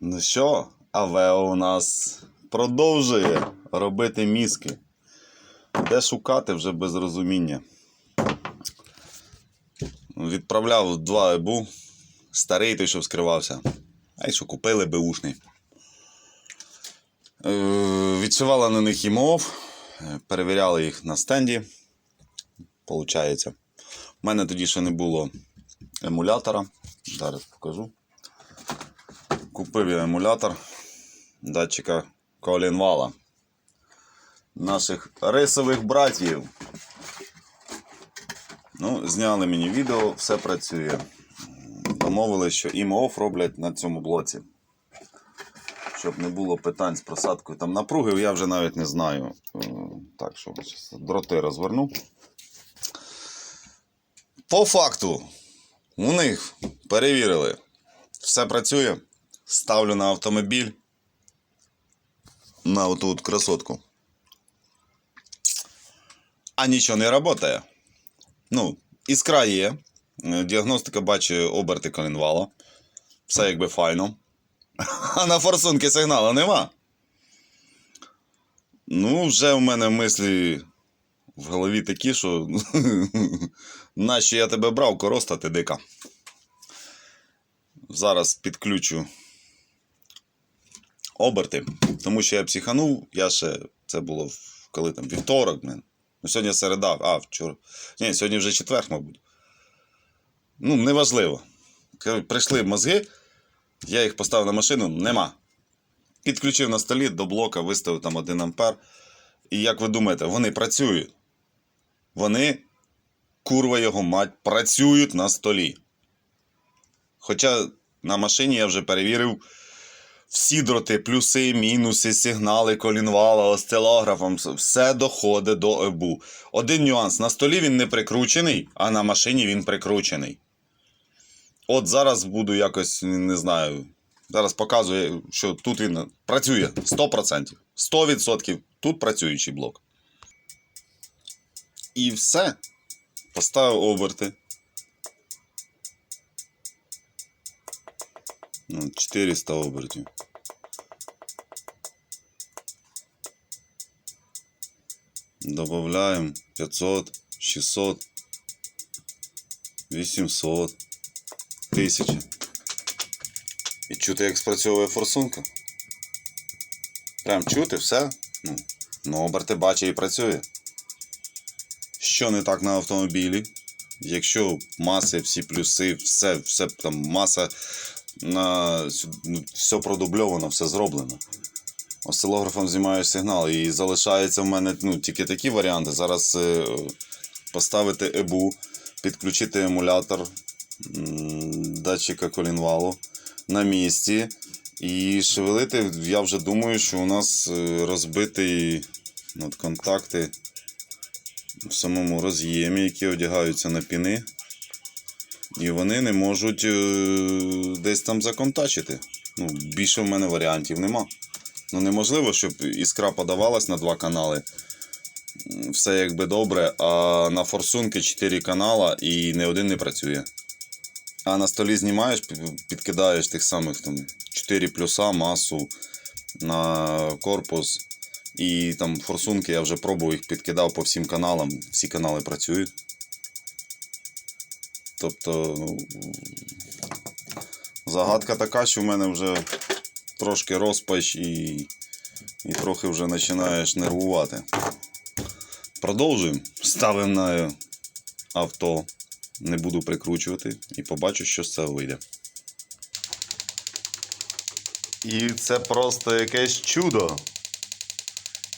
Ну що, Авео у нас продовжує робити мізки. Де шукати вже без розуміння. Відправляв два ебу. Старий той, що вскривався. А й що купили беушний. Е, Відшивали на них імов, перевіряли їх на стенді. Получається. У мене тоді ще не було емулятора. Зараз покажу. Купив я емулятор датчика колінвала наших рисових братів. Ну, зняли мені відео, все працює. Домовились, що імооф роблять на цьому блоці. Щоб не було питань з просадкою там напруги, я вже навіть не знаю. Е, Так, що дроти розверну. По факту, у них перевірили. Все працює. Ставлю на автомобіль. На оту от красотку. А нічого не працює. Ну, іскра є. Діагностика бачить оберти коленвала. Все якби файно. А на форсунки сигналу нема. Ну, вже в мене мислі в голові такі, що нащо я тебе брав, короста ти дика. Зараз підключу оберти, тому що я психанув, я ще це було коли там вівторок, блин. Ну, сьогодні середа, а вчора. Ні, сьогодні вже четвер, мабуть. Ну, неважливо. Прийшли мозги, я їх поставив на машину, нема. Підключив на столі до блока, виставив там 1 ампер. І як ви думаєте, вони працюють? Вони, курва його мать, працюють на столі. Хоча на машині я вже перевірив всі дроти, плюси, мінуси, сигнали, колінвала, осцилографом, все доходить до ЕБУ. Один нюанс: на столі він не прикручений, а на машині він прикручений. От зараз буду якось, не знаю. Зараз показую, що тут він працює 100%. 100% тут працюючий блок. І все. Поставив оберти. 400 обертів. Добавляємо 500, 600, 800, 1000. І чути, як спрацьовує форсунка. Прям чути все. Ну, ну оберти бачить і працює. Що не так на автомобілі? Якщо маси, всі плюси, все, все там маса на ну, все продубльовано, все зроблено. Осцилографом знімаєш сигнал і залишається в мене ну, тільки такі варіанти. Зараз е, поставити ЕБУ, підключити емулятор датчика колінвалу на місці. І шевелити, я вже думаю, що у нас е, розбитий контакти в самому роз'ємі, які одягаються на піни. І вони не можуть е, десь там законтачити. Ну, більше в мене варіантів нема. Ну, неможливо, щоб іскра подавалась на два канали. Все якби добре, а на форсунки 4 канала і не один не працює. А на столі знімаєш, підкидаєш тих самих там 4 плюса, масу на корпус. І там форсунки я вже пробував їх підкидав по всім каналам. Всі канали працюють. Тобто, ну, загадка така, що в мене вже трошки розпач і, і трохи вже починаєш нервувати. Продовжуємо. Ставимо на авто. Не буду прикручувати і побачу, що з цього вийде. І це просто якесь чудо.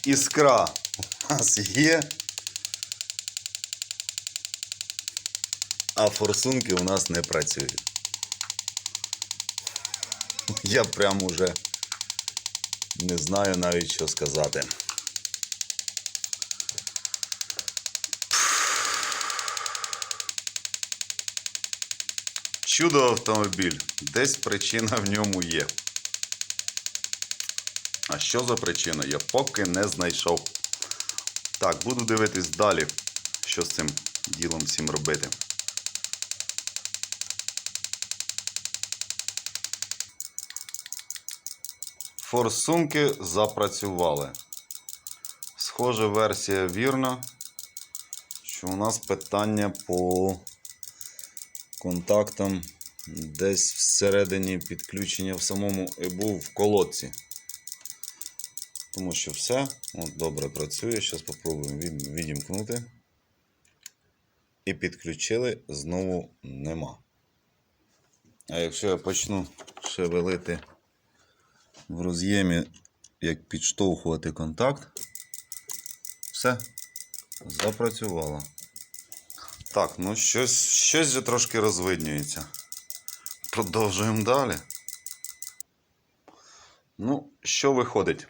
Іскра у нас є. А форсунки у нас не працюють. Я прям уже не знаю навіть що сказати. Чудо автомобіль. Десь причина в ньому є. А що за причина, я поки не знайшов. Так, буду дивитись далі, що з цим ділом всім робити. Форсунки запрацювали. Схоже, версія вірна, що у нас питання по контактам десь всередині підключення в самому ЕБУ в колодці. Тому що все от, добре працює. Зараз спробуємо відімкнути. І підключили, знову нема. А якщо я почну шевелити в роз'ємі, як підштовхувати контакт, все, запрацювало. Так, ну щось, щось вже трошки розвиднюється. Продовжуємо далі. Ну, що виходить?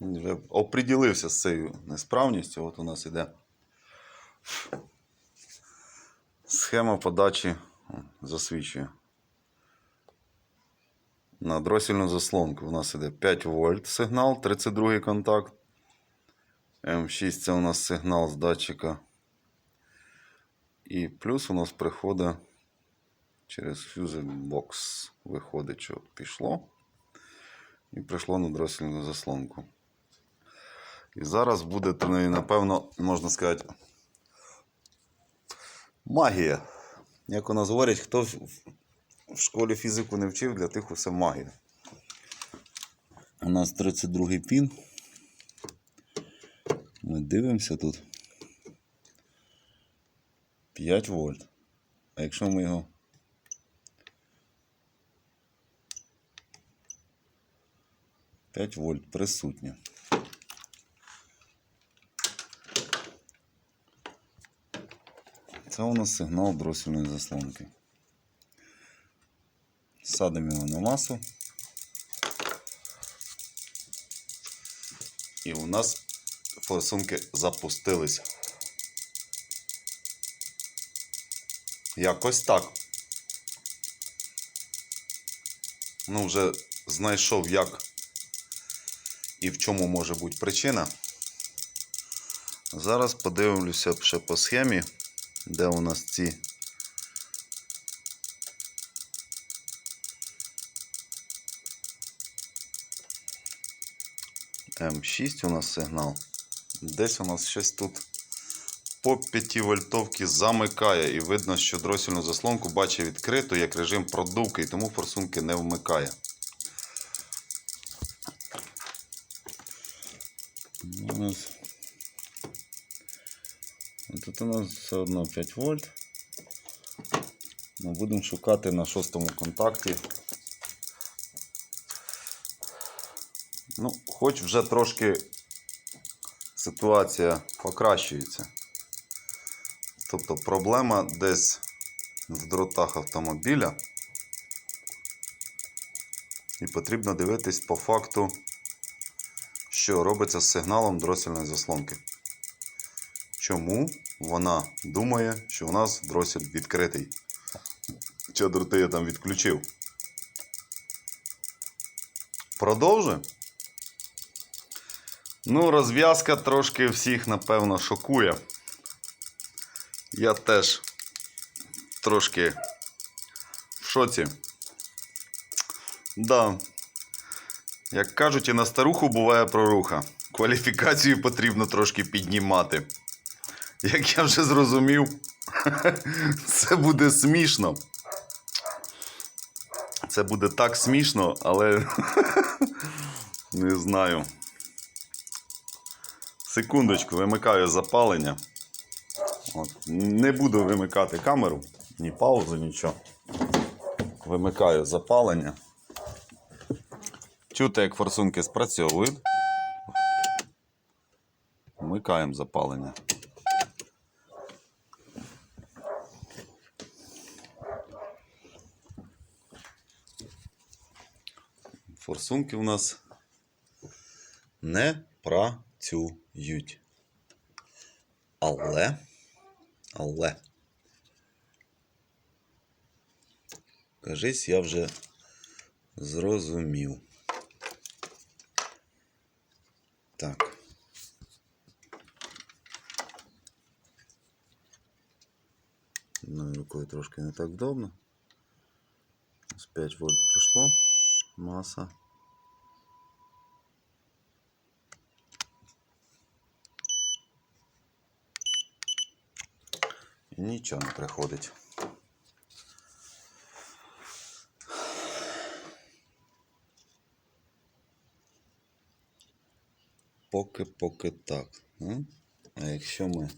Вже оприділився з цією несправністю. От у нас іде схема подачі засвічує. На дросільну заслонку у нас іде 5 вольт сигнал, 32 контакт. М6 це у нас сигнал з датчика. І плюс у нас приходить через Fuse. Виходить, що пішло. І прийшло на дросільну заслонку. І зараз буде, ну, напевно, можна сказати, магія. Як у нас говорять, хто в школі фізику не вчив, для тих усе магія. У нас 32-й пін. Ми дивимося тут. 5 вольт. А якщо ми його. П'ять вольт присутнє. Це у нас сигнал дросільної заслонки. Садимо його на масу. І у нас форсунки запустились. Якось так. Ну, вже знайшов, як і в чому може бути причина. Зараз подивимося ще по схемі, де у нас ці М6 у нас сигнал. Десь у нас щось тут по 5 вольтовки замикає. І видно, що дросільну заслонку бачить відкрито як режим продувки, і тому форсунки не вмикає. У нас... Тут у нас все одно 5 вольт. Ми будемо шукати на шостому контакті. Ну, хоч вже трошки ситуація покращується. Тобто проблема десь в дротах автомобіля. І потрібно дивитись по факту, що робиться з сигналом дросільної заслонки. Чому вона думає, що у нас дросель відкритий? Чи дроти я там відключив? Продовжуємо. Ну, розв'язка трошки всіх, напевно, шокує. Я теж трошки в шоці. Да. Як кажуть, і на старуху буває проруха. Кваліфікацію потрібно трошки піднімати. Як я вже зрозумів, це буде смішно. Це буде так смішно, але не знаю. Секундочку, вимикаю запалення. От. Не буду вимикати камеру, ні паузу, нічого. Вимикаю запалення. Чути, як форсунки спрацьовують. Вмикаємо запалення. Форсунки у нас не працюють. Але, але, кажись, я вже зрозумів. Так. Одною рукою трошки не так вдобно. З 5 вольт прийшло. Маса. Нічого не приходить. Поки поки так. А якщо ми.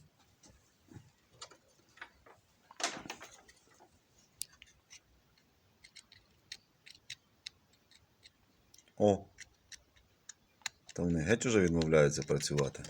О! Та вони геть уже відмовляються працювати.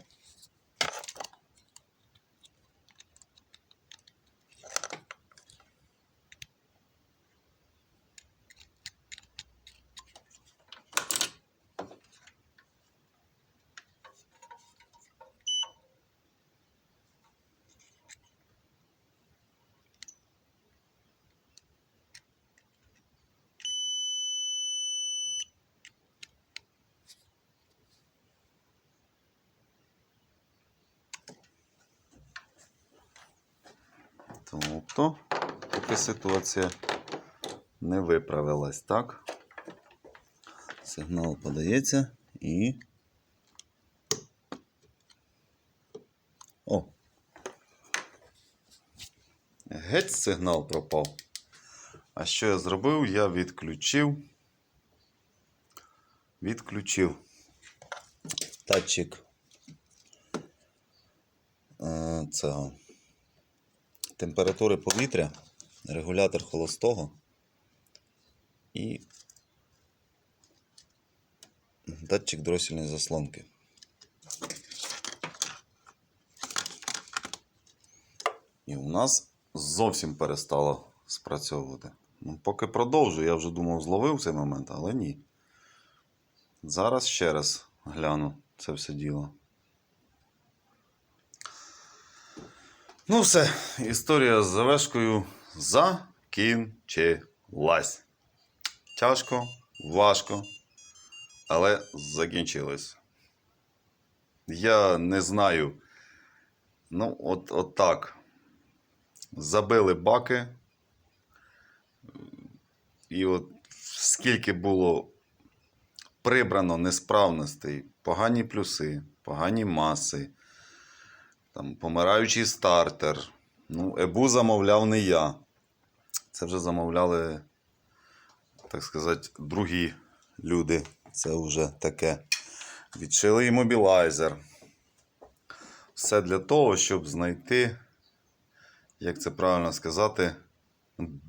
Тобто, поки ситуація не виправилась, так? Сигнал подається і. О! Геть сигнал пропав. А що я зробив? Я відключив. Відключив датчик е, цього температури повітря, регулятор холостого і датчик дросільної заслонки. І у нас зовсім перестало спрацьовувати. Ну, поки продовжую, я вже думав, зловив цей момент, але ні. Зараз ще раз гляну це все діло. Ну, все, історія з завешкою закінчилась. Тяжко, важко, але закінчилось. Я не знаю. Ну, от, от так. Забили баки. І от скільки було прибрано несправностей, погані плюси, погані маси там, помираючий стартер. Ну, Ебу замовляв не я. Це вже замовляли, так сказати, другі люди. Це вже таке. Відшили і мобілайзер. Все для того, щоб знайти, як це правильно сказати,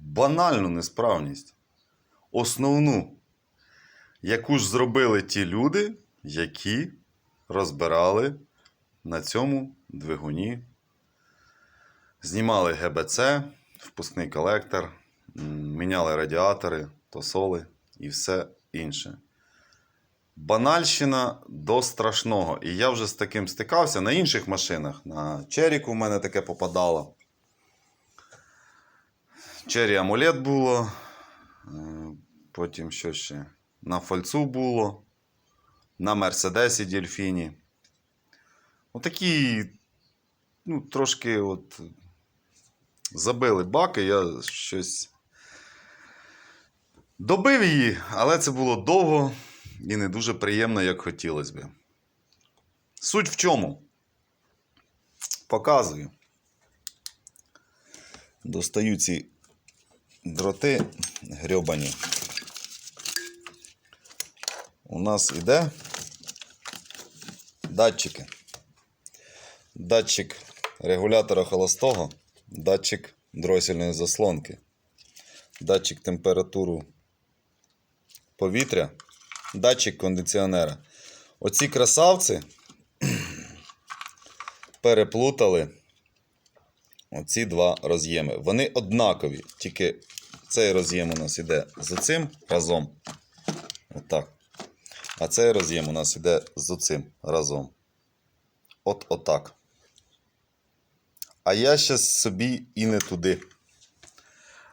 банальну несправність. Основну, яку ж зробили ті люди, які розбирали на цьому двигуні. Знімали ГБЦ, впускний колектор, міняли радіатори, тосоли і все інше. Банальщина до страшного. І я вже з таким стикався на інших машинах. На Черіку в мене таке попадало. Чері амулет було. е, Потім що ще? На фальцу було. На Мерседесі Дельфіні. Отакі, ну, трошки от забили баки, я щось добив її, але це було довго і не дуже приємно, як хотілося би. Суть в чому? Показую. Достаю ці дроти грьобані. У нас іде датчики датчик регулятора холостого, датчик дросільної заслонки, датчик температуру повітря, датчик кондиціонера. Оці красавці переплутали оці два роз'єми. Вони однакові, тільки цей роз'єм у нас іде з цим разом. Отак. А цей роз'єм у нас іде з цим разом. От отак. А я щас собі і не туди.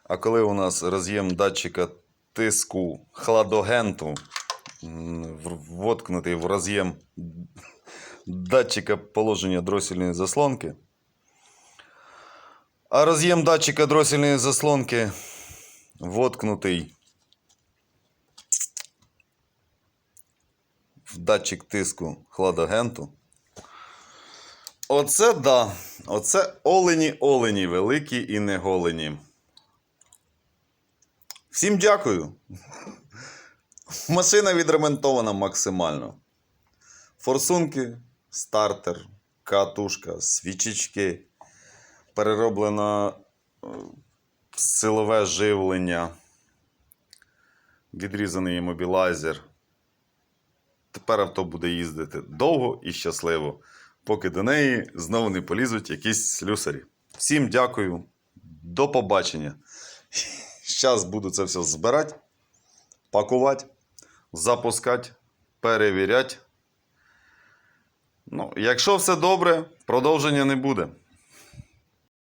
А коли у нас роз'єм датчика тиску хладогенту воткнутий в роз'єм датчика положення дросільної заслонки, а роз'єм датчика дросільної заслонки воткнутий в датчик тиску хладагенту, Оце да. Оце олені олені, великі і не голені. Всім дякую. Машина відремонтована максимально. Форсунки, стартер, катушка, свічечки, перероблено е, силове живлення, відрізаний імобілайзер. Тепер авто буде їздити довго і щасливо, поки до неї знову не полізуть якісь слюсарі. Всім дякую, до побачення. Зараз буду це все збирати, пакувати, запускати, перевіряти. Ну, якщо все добре, продовження не буде.